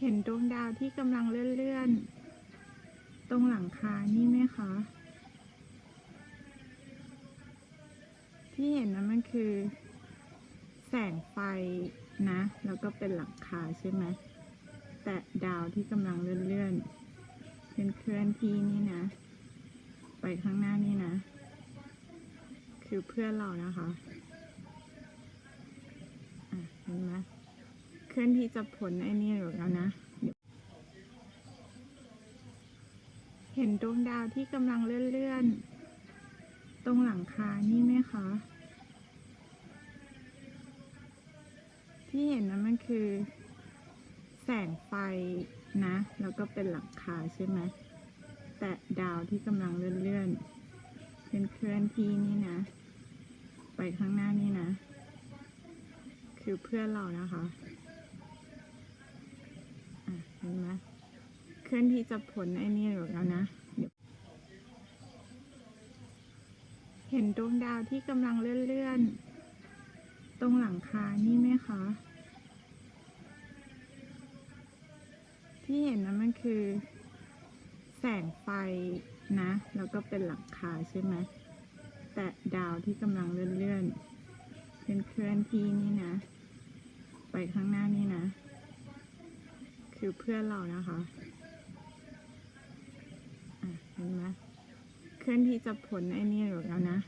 เห็นดวงดาวที่กำลังเลื่อนๆ ตรงหลังคานี่ไหมคะ ที่เห็นนั้นมันคือ แสงไฟนะ แล้วก็เป็นหลังคาใช่ไหม แต่ดาวที่กำลังเลื่อนๆเป็นเคลื่อนที่นี่นะ ไปข้างหน้านี่นะ คือเพื่อนเรานะคะเห็นไหม เคลื่อนที่จะพ้นไอ้นี่อยู่แล้วนะ เห็นดวงดาวที่กำลังเลื่อนๆ ตรงหลังคานี่ไหมคะ ที่เห็นนั้นมันคือ แสงไฟนะ แล้วก็เป็นหลังคาใช่ไหม แต่ดาวที่กำลังเลื่อนๆ เป็นเคลื่อนที่นี่นะ ไปข้างหน้านี่นะ คือเพื่อนเรานะคะ ห็นไหมเคลื่อนที่จะพ้นไอ้นี่อยู่แล้วนะเห็นดวงดาวที่กำลังเลื่อนๆ ตรงหลังคานี่ไหมคะ ที่เห็นนั้นมันคือ แสงไฟนะ แล้วก็เป็นหลังคาใช่ไหม แต่ดาวที่กำลังเลื่อนๆเป็นเคลื่อนที่นี่นะ ไปข้างหน้านี่นะ คือเพื่อนเรานะคะเห็นไหมเคลื่อนที่จะพ้นไอ้นี่หมดแล้วนะ